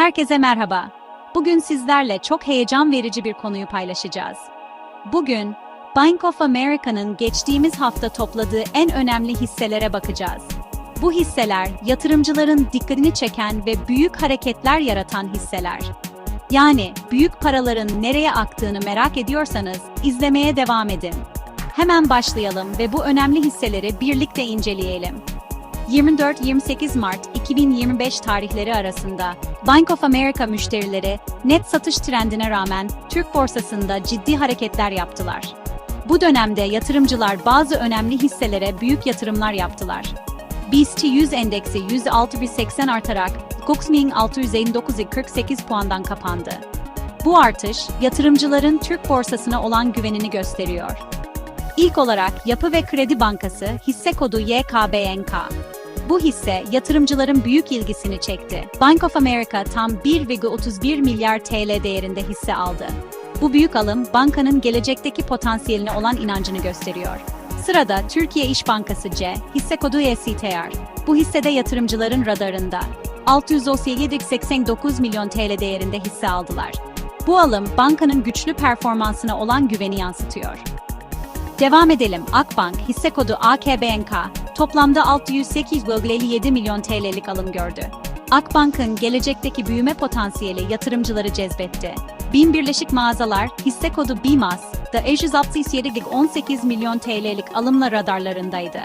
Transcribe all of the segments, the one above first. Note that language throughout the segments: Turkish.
Herkese merhaba. Bugün sizlerle çok heyecan verici bir konuyu paylaşacağız. Bugün, Bank of America'nın geçtiğimiz hafta topladığı en önemli hisselere bakacağız. Bu hisseler, yatırımcıların dikkatini çeken ve büyük hareketler yaratan hisseler. Yani büyük paraların nereye aktığını merak ediyorsanız izlemeye devam edin. Hemen başlayalım ve bu önemli hisseleri birlikte inceleyelim. 24-28 Mart 2025 tarihleri arasında Bank of America müşterileri net satış trendine rağmen Türk borsasında ciddi hareketler yaptılar. Bu dönemde yatırımcılar bazı önemli hisselere büyük yatırımlar yaptılar. BIST 100 endeksi %6,80 artarak 9659,48 puandan kapandı. Bu artış, yatırımcıların Türk borsasına olan güvenini gösteriyor. İlk olarak Yapı ve Kredi Bankası hisse kodu YKBNK. Bu hisse yatırımcıların büyük ilgisini çekti. Bank of America tam 1,31 milyar TL değerinde hisse aldı. Bu büyük alım bankanın gelecekteki potansiyeline olan inancını gösteriyor. Sırada Türkiye İş Bankası C, hisse kodu YCTR. Bu hissede yatırımcıların radarında. 637,89 milyon TL değerinde hisse aldılar. Bu alım bankanın güçlü performansına olan güveni yansıtıyor. Devam edelim. Akbank, hisse kodu AKBNK, toplamda 608,57 milyon TL'lik alım gördü. Akbank'ın gelecekteki büyüme potansiyeli yatırımcıları cezbetti. Bin Birleşik Mağazalar, hisse kodu BİMAS, da 567,18 milyon TL'lik alımla radarlarındaydı.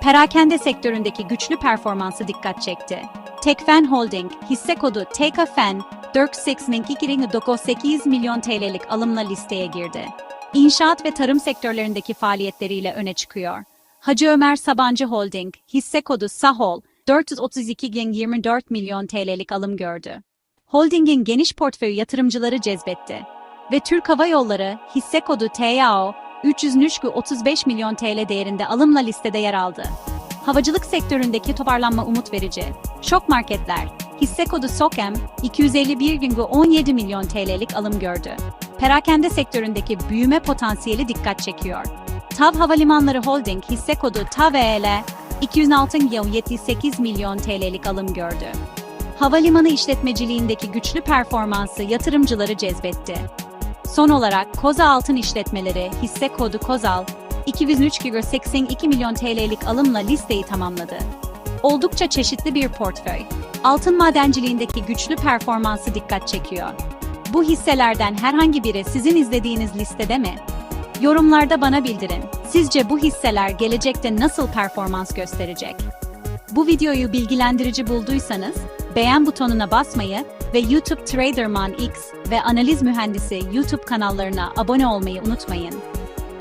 Perakende sektöründeki güçlü performansı dikkat çekti. Tekfen Holding, hisse kodu TKFEN, 482,98 milyon TL'lik alımla listeye girdi. İnşaat ve tarım sektörlerindeki faaliyetleriyle öne çıkıyor. Hacı Ömer Sabancı Holding, hisse kodu SAHOL, 432,24 milyon TL'lik alım gördü. Holding'in geniş portföyü yatırımcıları cezbetti. Ve Türk Hava Yolları, hisse kodu TYAO, 303,35 milyon TL değerinde alımla listede yer aldı. Havacılık sektöründeki toparlanma umut verici. Şok marketler, hisse kodu SOKEM, 251,17 milyon TL'lik alım gördü. Perakende sektöründeki büyüme potansiyeli dikkat çekiyor. TAV Havalimanları Holding hisse kodu TAVEL, 206,78 milyon TL'lik alım gördü. Havalimanı işletmeciliğindeki güçlü performansı yatırımcıları cezbetti. Son olarak Koza Altın İşletmeleri hisse kodu KOZAL 203,82 milyon TL'lik alımla listeyi tamamladı. Oldukça çeşitli bir portföy. Altın madenciliğindeki güçlü performansı dikkat çekiyor. Bu hisselerden herhangi biri sizin izlediğiniz listede mi? Yorumlarda bana bildirin. Sizce bu hisseler gelecekte nasıl performans gösterecek? Bu videoyu bilgilendirici bulduysanız, beğen butonuna basmayı ve YouTube Traderman X ve Analiz Mühendisi YouTube kanallarına abone olmayı unutmayın.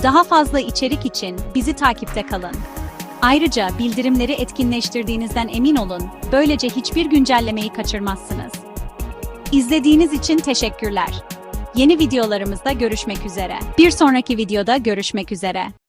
Daha fazla içerik için bizi takipte kalın. Ayrıca bildirimleri etkinleştirdiğinizden emin olun, böylece hiçbir güncellemeyi kaçırmazsınız. İzlediğiniz için teşekkürler. Yeni videolarımızda görüşmek üzere. Bir sonraki videoda görüşmek üzere.